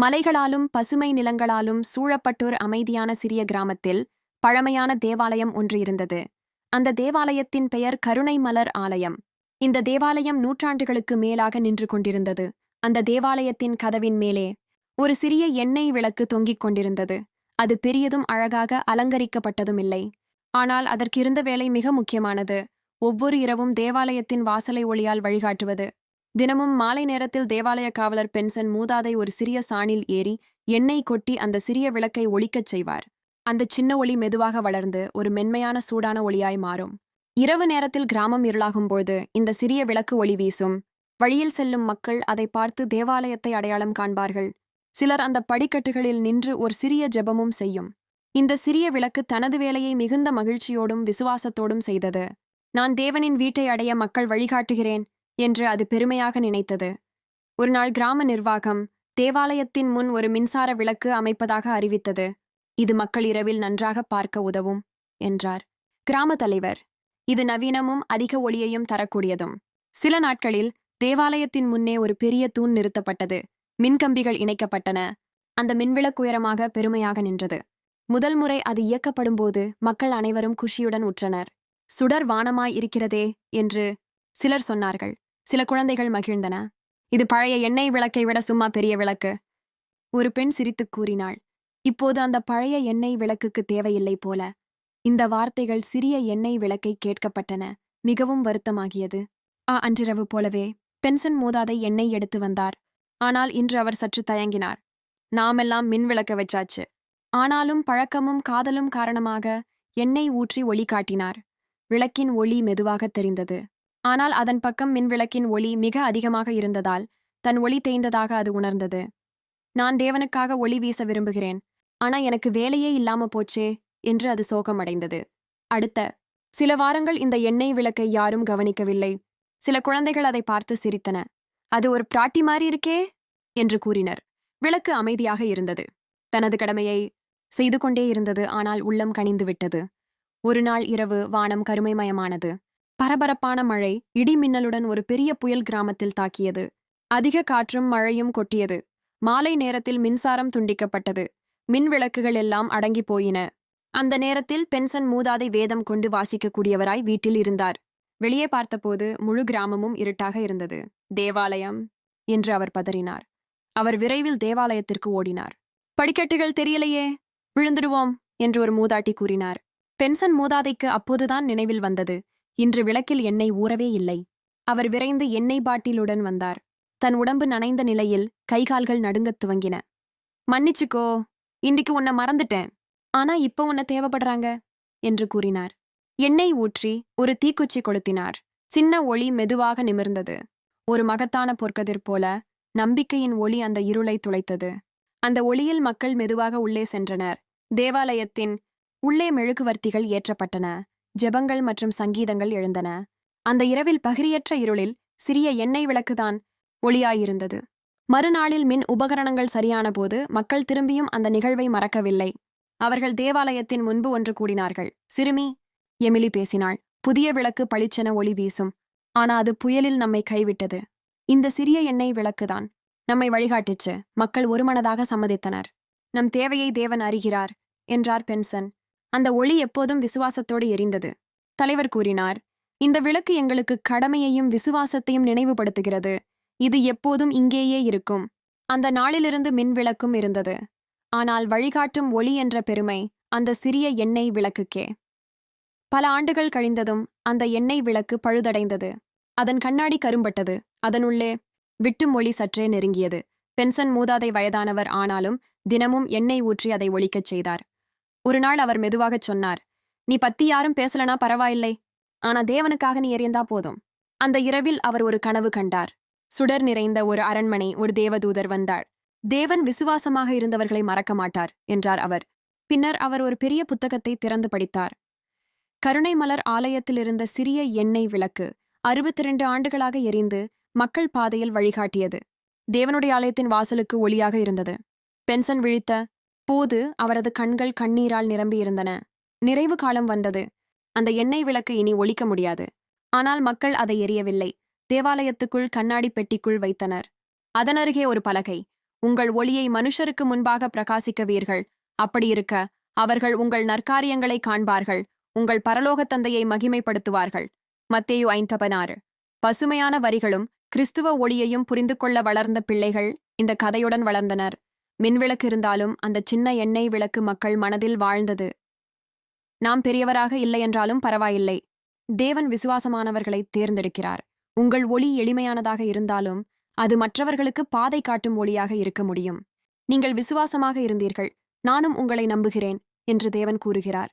மலைகளாலும் பசுமை நிலங்களாலும் சூழப்பட்டோர் அமைதியான சிறிய கிராமத்தில் பழமையான தேவாலயம் ஒன்று இருந்தது. அந்த தேவாலயத்தின் பெயர் கருணை மலர் ஆலயம். இந்த தேவாலயம் நூற்றாண்டுகளுக்கு மேலாக நின்று கொண்டிருந்தது. அந்த தேவாலயத்தின் கதவின் மேலே ஒரு சிறிய எண்ணெய் விளக்கு தொங்கிக் கொண்டிருந்தது. அது பெரியதும் அழகாக அலங்கரிக்கப்பட்டதும் இல்லை. ஆனால் அதற்கிருந்த வேலை மிக முக்கியமானது. ஒவ்வொரு இரவும் தேவாலயத்தின் வாசலை ஒளியால் வழிகாட்டுவது. தினமும் மாலை நேரத்தில் தேவாலய காவலர் பென்சன் மூதாதை ஒரு சிறிய சாணில் ஏறி எண்ணெய் கொட்டி அந்த சிறிய விளக்கை ஒழிக்கச் செய்வார். அந்த சின்ன ஒளி மெதுவாக வளர்ந்து ஒரு மென்மையான சூடான ஒளியாய் மாறும். இரவு நேரத்தில் கிராமம் இருளாகும்போது இந்த சிறிய விளக்கு ஒளி வீசும். வழியில் செல்லும் மக்கள் அதை பார்த்து தேவாலயத்தை அடையாளம் காண்பார்கள். சிலர் அந்த படிக்கட்டுகளில் நின்று ஒரு சிறிய ஜெபமும் செய்யும். இந்த சிறிய விளக்கு தனது வேலையை மிகுந்த மகிழ்ச்சியோடும் விசுவாசத்தோடும் செய்தது. நான் தேவனின் வீட்டை அடைய மக்கள் வழிகாட்டுகிறேன். என்று அது பெருமையாக நினைத்தது. ஒருநாள் கிராம நிர்வாகம் தேவாலயத்தின் முன் ஒரு மின்சார விளக்கு அமைப்பதாக அறிவித்தது. இது மக்கள் இரவில் நன்றாக பார்க்க உதவும் என்றார். கிராம தலைவர் இது நவீனமும் அதிக ஒளியையும் தரக்கூடியதும். சில நாட்களில் தேவாலயத்தின் முன்னே ஒரு பெரிய தூண் நிறுத்தப்பட்டது. மின்கம்பிகள் இணைக்கப்பட்டன. அந்த மின்விளக்கு உயரமாக பெருமையாக நின்றது. முதல் முறை அது இயக்கப்படும்போது மக்கள் அனைவரும் குஷியுடன் உற்றனர். சுடர் வானமாய் இருக்கிறதே என்று சிலர் சொன்னார்கள். சில குழந்தைகள் மகிழ்ந்தன. இது பழைய எண்ணெய் விளக்கை விட சும்மா பெரிய விளக்கு. ஒரு பெண் சிரித்துக் கூறினாள். இப்போது அந்த பழைய எண்ணெய் விளக்குக்கு தேவையில்லை போல. இந்த வார்த்தைகள் சிறிய எண்ணெய் விளக்கை கேட்கப்பட்டன. மிகவும் வருத்தமாகியது. ஆ அன்றிரவு போலவே. பென்சன் மூதாதை எண்ணெய் எடுத்து வந்தார். ஆனால் இன்று அவர் சற்று தயங்கினார். நாமெல்லாம் மின் விளக்க வச்சாச்சு. ஆனாலும் பழக்கமும் காதலும் காரணமாக எண்ணெய் ஊற்றி ஒளி காட்டினார். விளக்கின் ஒளி மெதுவாக தெரிந்தது. ஆனால் அதன் பக்கம் மின்விளக்கின் ஒளி மிக அதிகமாக இருந்ததால் தன் ஒளி தேய்ந்ததாக அது உணர்ந்தது. நான் தேவனுக்காக ஒளி வீச விரும்புகிறேன். ஆனா எனக்கு வேலையே இல்லாம போச்சே என்று அது சோகமடைந்தது. அடுத்த சில வாரங்கள் இந்த எண்ணெய் விளக்கை யாரும் கவனிக்கவில்லை. சில குழந்தைகள் அதை பார்த்து சிரித்தன. அது ஒரு பிராட்டி மாதிரி இருக்கே என்று கூறினர். விளக்கு அமைதியாக இருந்தது. தனது கடமையை செய்து கொண்டே இருந்தது ஆனால் உள்ளம் கனிந்து விட்டது ஒரு நாள் இரவு வானம் கருமைமயமானது. பரபரப்பான மழை இடி மின்னலுடன் ஒரு பெரிய புயல் கிராமத்தில் தாக்கியது. அதிக காற்றும் மழையும் கொட்டியது. மாலை நேரத்தில் மின்சாரம் துண்டிக்கப்பட்டது. மின் விளக்குகள் எல்லாம் அடங்கி போயின. அந்த நேரத்தில் பென்சன் மூதாதை வேதம் கொண்டு வாசிக்கக்கூடியவராய் வீட்டில் இருந்தார். வெளியே பார்த்தபோது முழு கிராமமும் இருட்டாக இருந்தது. தேவாலயம் என்று அவர் பதறினார். அவர் விரைவில் தேவாலயத்திற்கு ஓடினார். படிக்கட்டுகள் தெரியலையே விழுந்துடுவோம் என்று ஒரு மூதாட்டி கூறினார். பென்சன் மூதாதைக்கு அப்போதுதான் நினைவில் வந்தது. இன்று விளக்கில் எண்ணெய் ஊறவே இல்லை. அவர் விரைந்து எண்ணெய் பாட்டிலுடன் வந்தார். தன் உடம்பு நனைந்த நிலையில் கைகால்கள் நடுங்கத் துவங்கின. மன்னிச்சுக்கோ இன்றைக்கு உன்னை மறந்துட்டேன். ஆனா இப்ப உன்னை தேவைப்படுறாங்க என்று கூறினார். எண்ணெய் ஊற்றி ஒரு தீக்குச்சி கொளுத்தினார். சின்ன ஒளி மெதுவாக நிமிர்ந்தது. ஒரு மகத்தான பொற்கதிர் போல நம்பிக்கையின் ஒளி அந்த இருளை துளைத்தது. அந்த ஒளியில் மக்கள் மெதுவாக உள்ளே சென்றனர். தேவாலயத்தின் உள்ளே மெழுகுவர்த்திகள் ஏற்றப்பட்டன. ஜெபங்கள் மற்றும் சங்கீதங்கள் எழுந்தன. அந்த இரவில் பகிரியற்ற இருளில் சிறிய எண்ணெய் விளக்குதான் ஒளியாயிருந்தது. மறுநாளில் மின் உபகரணங்கள் சரியான போது மக்கள் திரும்பியும் அந்த நிகழ்வை மறக்கவில்லை. அவர்கள் தேவாலயத்தின் முன்பு ஒன்று கூடினார்கள். சிறுமி எமிலி பேசினாள். புதிய விளக்கு பளிச்சென ஒளி வீசும். ஆனா அது புயலில் நம்மை கைவிட்டது. இந்த சிறிய எண்ணெய் விளக்குதான். நம்மை வழிகாட்டிச்சு. மக்கள் ஒருமனதாக சம்மதித்தனர். நம் தேவையை தேவன் அறிகிறார் என்றார் பென்சன். அந்த ஒளி எப்போதும் விசுவாசத்தோடு எரிந்தது. தலைவர் கூறினார் இந்த விளக்கு எங்களுக்கு கடமையையும் விசுவாசத்தையும் நினைவுபடுத்துகிறது. இது எப்போதும் இங்கேயே இருக்கும். அந்த நாளிலிருந்து மின் விளக்கும் இருந்தது. ஆனால் வழிகாட்டும் ஒளி என்ற பெருமை அந்த சிறிய எண்ணெய் விளக்குக்கே. பல ஆண்டுகள் கழிந்ததும் அந்த எண்ணெய் விளக்கு பழுதடைந்தது. அதன் கண்ணாடி கரும்பட்டது. அதனுள்ளே விட்டும் ஒளி சற்றே நெருங்கியது. பென்சன் மூதாதை வயதானவர் ஆனாலும் தினமும் எண்ணெய் ஊற்றி அதை ஒழிக்கச் செய்தார். ஒரு நாள் அவர் மெதுவாகச் சொன்னார் நீ பத்தி யாரும் பேசலனா பரவாயில்லை ஆனா தேவனுக்காக நீ எறிந்தா போதும். அந்த இரவில் அவர் ஒரு கனவு கண்டார். சுடர் நிறைந்த ஒரு அரண்மனை ஒரு தேவதூதர் வந்தார். தேவன் விசுவாசமாக இருந்தவர்களை மறக்க மாட்டார் என்றார் அவர். பின்னர் அவர் ஒரு பெரிய புத்தகத்தை திறந்து படித்தார். கருணை மலர் ஆலயத்தில் இருந்த சிறிய எண்ணெய் விளக்கு அறுபத்தி ரெண்டு ஆண்டுகளாக எரிந்து மக்கள் பாதையில் வழிகாட்டியது. தேவனுடைய ஆலயத்தின் வாசலுக்கு ஒளியாக இருந்தது. பென்சன் விழித்த போது அவரது கண்கள் கண்ணீரால் நிரம்பியிருந்தன. நிறைவு காலம் வந்தது. அந்த எண்ணெய் விளக்கு இனி ஒழிக்க முடியாது. ஆனால் மக்கள் அதை எரியவில்லை. தேவாலயத்துக்குள் கண்ணாடி பெட்டிக்குள் வைத்தனர். அதனருகே ஒரு பலகை. உங்கள் ஒளியை மனுஷருக்கு முன்பாக பிரகாசிக்கவீர்கள். அப்படியிருக்க அவர்கள் உங்கள் நற்காரியங்களை காண்பார்கள். உங்கள் பரலோகத் தந்தையை மகிமைப்படுத்துவார்கள். மத்தேயு ஐந்தபனாறு பசுமையான வரிகளும் கிறிஸ்துவ ஒளியையும் புரிந்து கொள்ள வளர்ந்த பிள்ளைகள் இந்த கதையுடன் வளர்ந்தனர். மின்விளக்கு இருந்தாலும் அந்த சின்ன எண்ணெய் விளக்கு மக்கள் மனதில் வாழ்ந்தது. நாம் பெரியவராக இல்லை என்றாலும் பரவாயில்லை. தேவன் விசுவாசமானவர்களை தேர்ந்தெடுக்கிறார். உங்கள் ஒளி எளிமையானதாக இருந்தாலும் அது மற்றவர்களுக்கு பாதை காட்டும் ஒளியாக இருக்க முடியும். நீங்கள் விசுவாசமாக இருந்தீர்கள். நானும் உங்களை நம்புகிறேன் என்று தேவன் கூறுகிறார்.